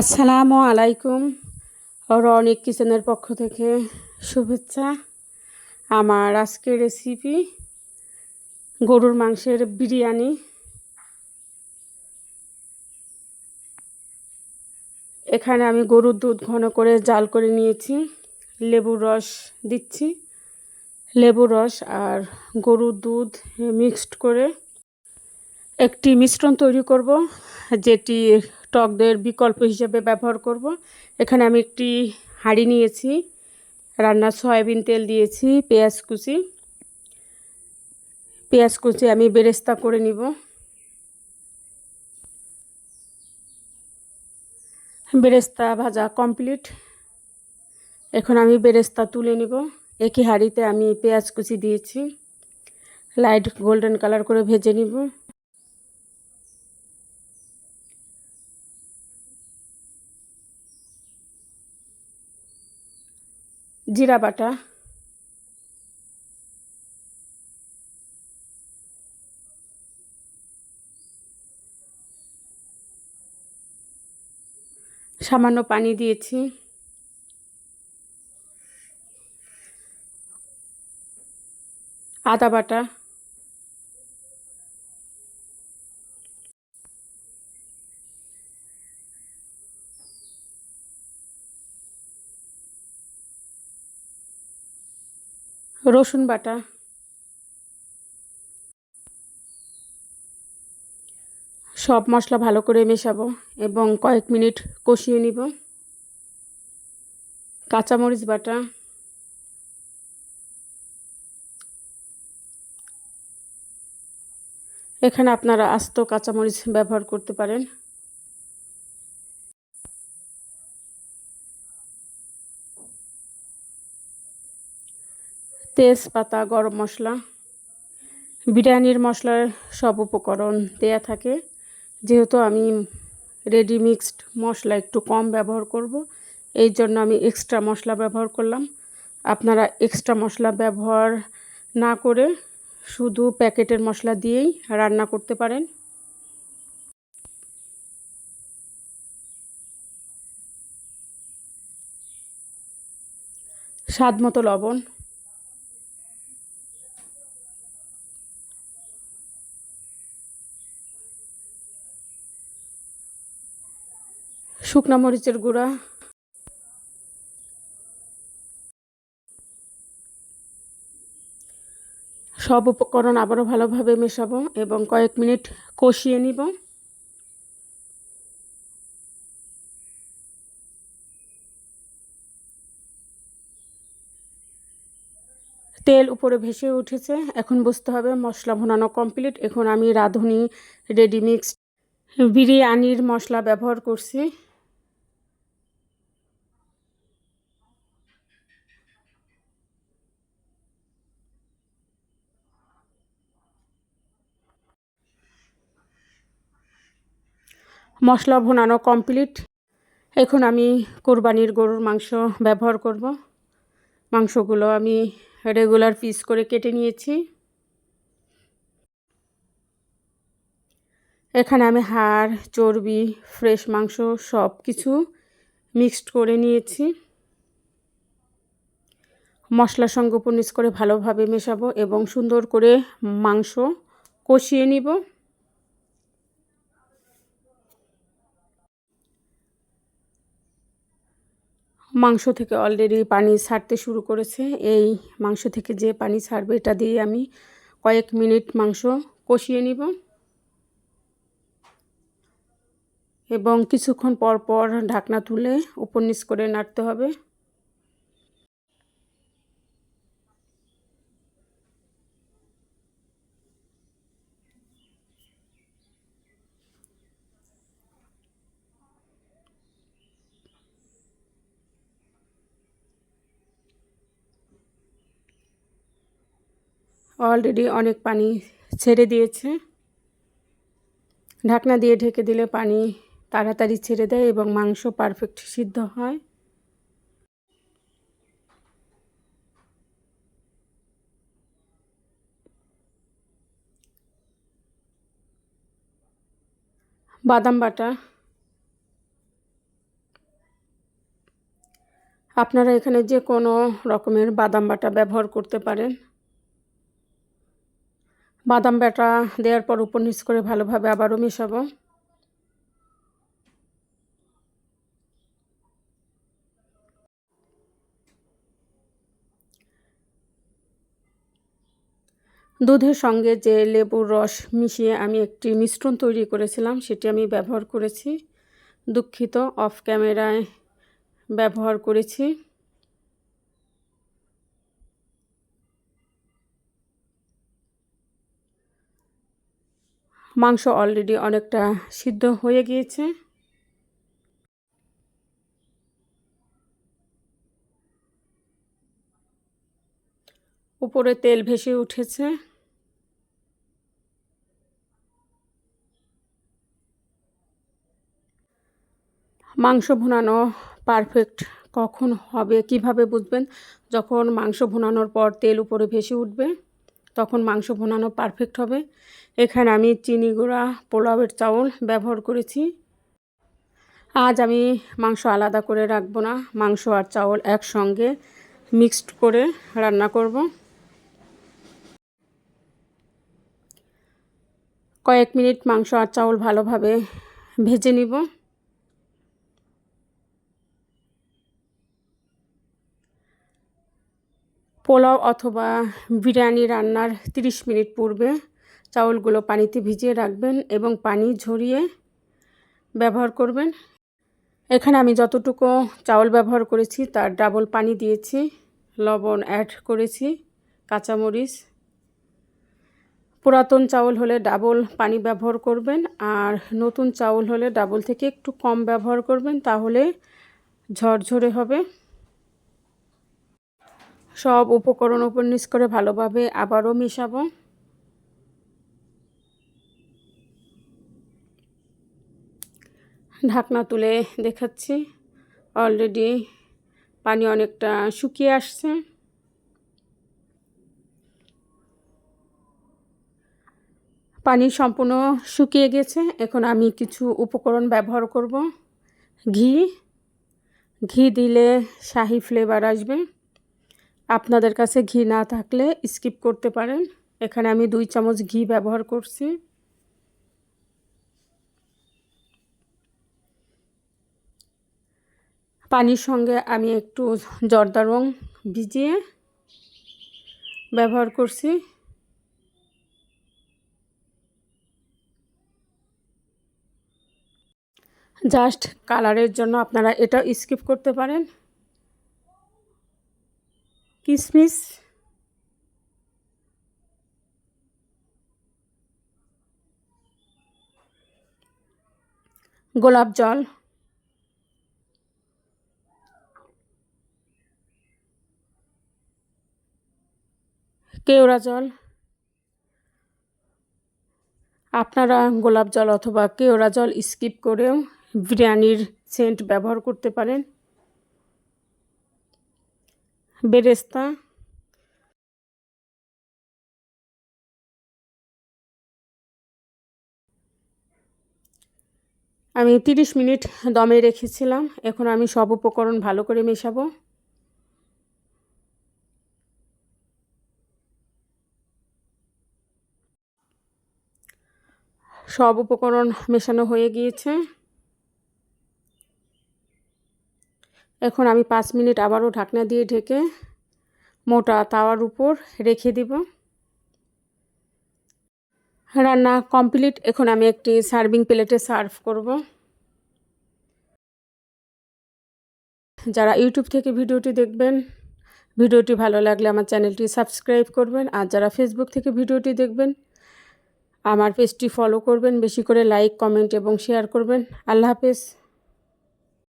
আসসালামু আলাইকুম। রনিক কিচেনের পক্ষ থেকে শুভেচ্ছা। আমার আজকের রেসিপি গরুর মাংসের বিরিয়ানি। এখানে আমি গরুর দুধ ঘন করে জাল করে নিয়েছি, লেবুর রস দিচ্ছি। লেবুর রস আর গরুর দুধ মিক্সড করে একটি মিশ্রণ তৈরি করব, যেটি টকদের বিকল্প হিসেবে ব্যবহার করব। এখানে আমি একটি হাঁড়ি নিয়েছি, রান্নার সয়াবিন তেল দিয়েছি, পেঁয়াজ কুচি। পেঁয়াজ কুচি আমি বেরেস্তা করে নিব। বেরেস্তা ভাজা কমপ্লিট। এখন আমি বেরেস্তা তুলে নিব। একই হাঁড়িতে আমি পেঁয়াজ কুচি দিয়েছি। লাইট গোল্ডেন কালার করে ভেজে নিব। জিরা বাটা। সামান্য পানি দিয়েছি। আদা বাটা। রসুন বাটা। সব মশলা ভালো করে মেশাবো এবং কয়েক মিনিট কষিয়ে নিব। কাঁচামরিচ বাটা। এখানে আপনারা আস্ত কাঁচামরিচ ব্যবহার করতে পারেন। তেজপাতা, গরম মশলা, বিরিয়ানির মশলার সব উপকরণ দেয়া থাকে। যেহেতু আমি রেডি মিক্সড মশলা একটু কম ব্যবহার করব, এই জন্য আমি এক্সট্রা মশলা ব্যবহার করলাম। আপনারা এক্সট্রা মশলা ব্যবহার না করে শুধু প্যাকেটের মশলা দিয়েই রান্না করতে পারেন। স্বাদ মতো লবণ শুকনা মরিচের গুঁড়া। সব উপকরণ আবারও ভালোভাবে মেশাবো এবং কয়েক মিনিট কষিয়ে নিব। তেল উপরে ভেসে উঠেছে, এখন বুঝতে হবে মশলা ভুনানো কমপ্লিট। এখন আমি রাঁধুনি রেডি মিক্সড বিরিয়ানির মশলা ব্যবহার করছি। মশলা ভুনানো কমপ্লিট এখন আমি কোরবানির গরুর মাংস ব্যবহার করব। মাংসগুলো আমি রেগুলার পিস করে কেটে নিয়েছি। এখানে আমি হাড়, চর্বি ফ্রেশ মাংস সব কিছু মিক্সড করে নিয়েছি। মশলার সঙ্গে উপনিস করে ভালোভাবে মেশাবো এবং সুন্দর করে মাংস কষিয়ে নিব। মাংস থেকে অলরেডি পানি ছাড়তে শুরু করেছে। এই মাংস থেকে যে পানি ছাড়বে, এটা দিয়ে আমি কয়েক মিনিট মাংস কষিয়ে নিব। এবং কিছুক্ষণ পর পর ঢাকনা তুলে উপর নিচ করে নাড়তে হবে। অলরেডি অনেক পানি ছেড়ে দিয়েছে। ঢাকনা দিয়ে ঢেকে দিলে পানি তাড়াতাড়ি ছেড়ে দেয় এবং মাংস পারফেক্ট সিদ্ধ হয়। বাদাম বাটা। আপনারা এখানে যে কোনো রকমের বাদাম বাটা ব্যবহার করতে পারেন। বাদাম বাটা দেওয়ার পর উপর নিচ করে ভালোভাবে আবারও মেশাবো। দুধের সঙ্গে যে লেবুর রস মিশিয়ে আমি একটি মিশ্রণ তৈরি করেছিলাম, সেটি আমি ব্যবহার করেছি। দুঃখিত, অফ ক্যামেরায় ব্যবহার করেছি। মাংস অলরেডি অনেকটা সিদ্ধ হয়ে গিয়েছে। উপরে তেল ভেসে উঠেছে। মাংস ভুনানো পারফেক্ট কখন হবে কীভাবে বুঝবেন? যখন মাংস ভুনানোর পর তেল উপরে ভেসে উঠবে। তখন মাংস ভুনানো পারফেক্ট হবে। এখানে আমি চিনি গুঁড়া, পোলাওয়ের চাউল ব্যবহার করেছি। আজ আমি মাংস আলাদা করে রাখব না, মাংস আর চাউল একসঙ্গে মিক্সড করে রান্না করব। কয়েক মিনিট মাংস আর চাউল ভালোভাবে ভেজে নিব। পোলাও অথবা বিরিয়ানি রান্নার 30 মিনিট পূর্বে চাউলগুলো পানিতে ভিজিয়ে রাখবেন এবং পানি ঝরিয়ে ব্যবহার করবেন। এখানে আমি যতটুকু চাউল ব্যবহার করেছি তার ডাবল পানি দিয়েছি, লবণ অ্যাড করেছি, কাঁচামরিচ। পুরাতন চাউল হলে ডাবল পানি ব্যবহার করবেন আর নতুন চাউল হলে ডাবল থেকে একটু কম ব্যবহার করবেন, তাহলে ঝরঝরে হবে। সব উপকরণ উপর নিচ করে ভালোভাবে আবারও মেশাবো। ঢাকনা তুলে দেখাচ্ছি। অলরেডি পানি অনেকটা শুকিয়ে আসছে। পানি সম্পূর্ণ শুকিয়ে গেছে। এখন আমি কিছু উপকরণ ব্যবহার করব। ঘি। ঘি দিলে শাহি ফ্লেভার আসবে। আপনাদের কাছে ঘি না থাকলে স্কিপ করতে পারেন। এখানে আমি দুই চামচ ঘি ব্যবহার করছি। পানির সঙ্গে আমি একটু জর্দা রং ভিজিয়ে ব্যবহার করছি। জাস্ট কালারের জন্য আপনারা এটা স্কিপ করতে পারেন। কিশমিশ গোলাপ জল। কেওড়া জল। আপনারা গোলাপ জল অথবা কেওড়া জল স্কিপ করেও বিরিয়ানির সেন্ট ব্যবহার করতে পারেন। বেরেস্তা। আমি তিরিশ মিনিট দমে রেখেছিলাম, এখন আমি সব উপকরণ ভালো করে মেশাবো। সব উপকরণ মেশানো হয়ে গিয়েছে। এখন আমি পাঁচ মিনিট আবারও ঢাকনা দিয়ে ঢেকে মোটা তাওয়ার উপর রেখে দিব। রান্না কমপ্লিট। এখন আমি একটি সার্ভিং প্লেটে সার্ভ করব। যারা ইউটিউব থেকে ভিডিওটি দেখবেন, ভিডিওটি ভালো লাগলে আমার চ্যানেলটি সাবস্ক্রাইব করবেন। আর যারা ফেসবুক থেকে ভিডিওটি দেখবেন, আমার পেজটি ফলো করবেন। বেশি করে লাইক, কমেন্ট এবং শেয়ার করবেন। আল্লাহ হাফেজ।